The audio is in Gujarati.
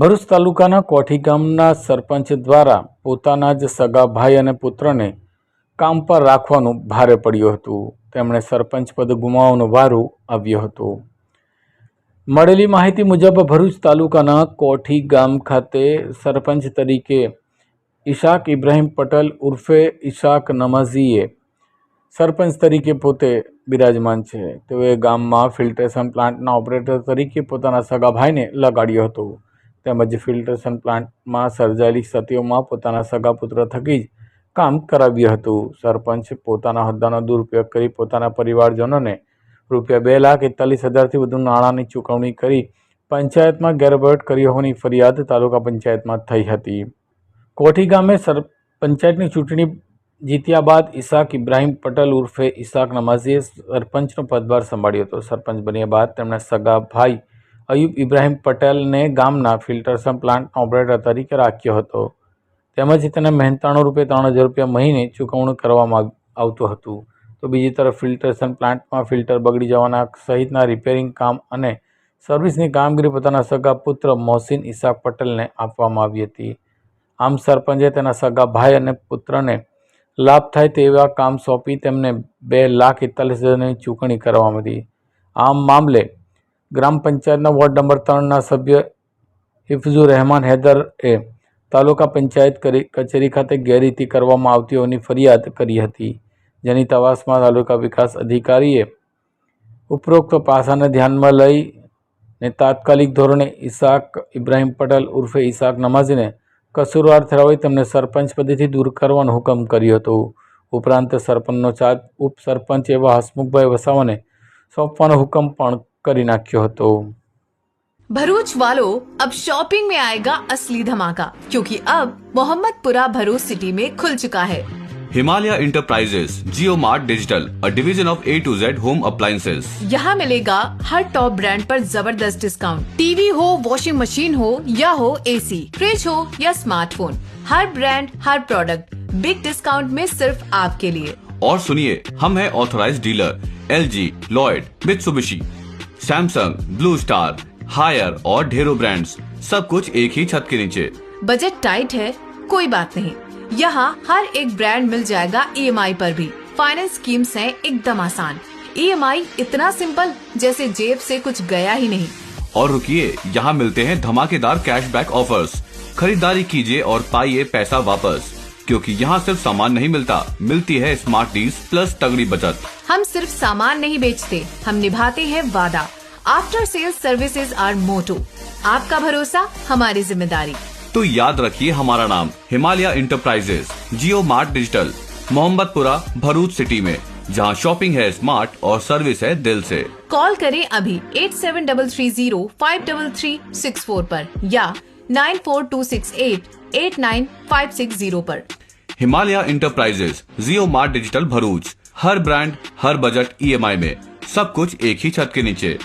ભરૂચ તાલુકાના કોઠી ગામના સરપંચ દ્વારા પોતાના જ સગા ભાઈ અને પુત્રને કામ પર રાખવાનું ભારે પડ્યું હતું. તેમણે સરપંચ પદ ગુમાવવાનું વારું આવ્યો હતો. મળેલી માહિતી મુજબ ભરૂચ તાલુકાના કોઠી ગામ ખાતે સરપંચ તરીકે ઈશાક ઇબ્રાહીમ પટેલ ઉર્ફે ઈશાક નમાઝીએ સરપંચ તરીકે પોતે બિરાજમાન છે. તેઓએ ગામમાં ફિલ્ટ્રેશન પ્લાન્ટના ઓપરેટર તરીકે પોતાના સગા ભાઈને લગાડ્યો હતો. તેમજ ફિલ્ટરેશન પ્લાન્ટમાં સર્જાયેલી ક્ષતિઓમાં પોતાના સગા પુત્ર થકી જ કામ કરાવ્યું હતું. સરપંચ પોતાના હોદ્દાનો દુરુપયોગ કરી પોતાના પરિવારજનોને રૂપિયા બે લાખ એકતાલીસ હજારથી વધુ નાણાંની ચૂકવણી કરી પંચાયતમાં ગેરવહીવટ કરી હોવાની ફરિયાદ તાલુકા પંચાયતમાં થઈ હતી. કોઠી ગામે સર, પંચાયતની ચૂંટણી જીત્યા બાદ ઈશાક ઇબ્રાહીમ પટેલ ઉર્ફે ઈશાક નમાઝીએ સરપંચનો પદભાર સંભાળ્યો હતો. સરપંચ બન્યા બાદ તેમણે સગા ભાઈ અયુબ ઇબ્રાહીમ પટેલને ગામના ફિલ્ટરસન પ્લાન્ટ ઓપરેટર તરીકે રાખ્યો હતો. તેમજ તેને મહેનતાણું રૂપે ત્રણ હજાર રૂપિયા મહિને ચૂકવણું કરવામાં આવતું હતું. તો બીજી તરફ ફિલ્ટરેશન પ્લાન્ટમાં ફિલ્ટર બગડી જવાના સહિતના રિપેરિંગ કામ અને સર્વિસની કામગીરી પોતાના સગા પુત્ર મોહસિન ઈશાક પટેલને આપવામાં આવી હતી. આમ સરપંચે તેના સગા ભાઈ અને પુત્રને લાભ થાય તેવા કામ સોંપી તેમને બે લાખ એકતાલીસ હજારની ચૂકવણી કરવામાં હતી આમ મામલે ગ્રામ પંચાયતના વોર્ડ નંબર ત્રણના સભ્ય હિફઝુર રહેમાન હૈદરએ તાલુકા પંચાયત કરી, કચેરી ખાતે ગેરરીતિ કરવામાં આવતી હોવાની ફરિયાદ કરી હતી, જેની તપાસમાં તાલુકા વિકાસ અધિકારીએ ઉપરોક્ત પાસાને ધ્યાનમાં લઈ ને તાત્કાલિક ધોરણે ઈશાક ઇબ્રાહીમ પટેલ ઉર્ફે ઈશાક નમાઝીને કસૂરવાર ઠરાવી તેમને સરપંચ પદેથી દૂર કરવાનો હુકમ કર્યો હતો. ઉપરાંત સરપંચનો ચાર્જ, ઉપસરપંચ એવા હસમુખભાઈ વસાવાને સોંપવાનો હુકમ પણ કરી નાખ્યો હતો भरूच वालों अब शॉपिंग में आएगा असली धमाका क्योंकि अब मोहम्मदपुरा भरूच सिटी में खुल चुका है Himalaya Enterprises, Geomart Digital, a division of A to Z home appliances. यहाँ मिलेगा हर टॉप ब्रांड पर जबरदस्त डिस्काउंट टीवी हो वॉशिंग मशीन हो या हो एसी, फ्रिज हो या स्मार्टफोन हर ब्रांड हर प्रोडक्ट बिग डिस्काउंट में सिर्फ आपके लिए और सुनिए हम हैं authorise dealer L G Lloyd Mitsubishi Samsung Blue Star Haier और ढेरों ब्रांड्स सब कुछ एक ही छत के नीचे। बजट टाइट है कोई बात नहीं। यहाँ हर एक ब्रांड मिल जाएगा ईएमआई पर भी। फाइनेंस स्कीम्स हैं एकदम आसान। ईएमआई इतना सिंपल जैसे जेब से कुछ गया ही नहीं। और रुकिए यहाँ मिलते हैं धमाकेदार कैशबैक ऑफर्स खरीदारी कीजिए और पाइए पैसा वापस। क्योंकि यहाँ सिर्फ़ सामान नहीं मिलता मिलती है स्मार्ट डील्स प्लस तगड़ी बचत। हम सिर्फ़ सामान नहीं बेचते हम निभाते हैं वादा। After sales services our motto आपका भरोसा हमारी ज़िम्मेदारी। तो याद रखिए हमारा नाम Himalaya Enterprises Jio Mart Digital Mohammadpura Bharuch city में जहाँ शॉपिंग है स्मार्ट और सर्विस है दिल से। कॉल करें अभी eight seven double three zero five double three six four पर या nine four two six eight eight nine five six zero पर। Himalaya Enterprises Jio Mart Digital Bharuch. हर ब्रांड हर बजट ईएमआई में सब कुछ एक ही छत के नीचे।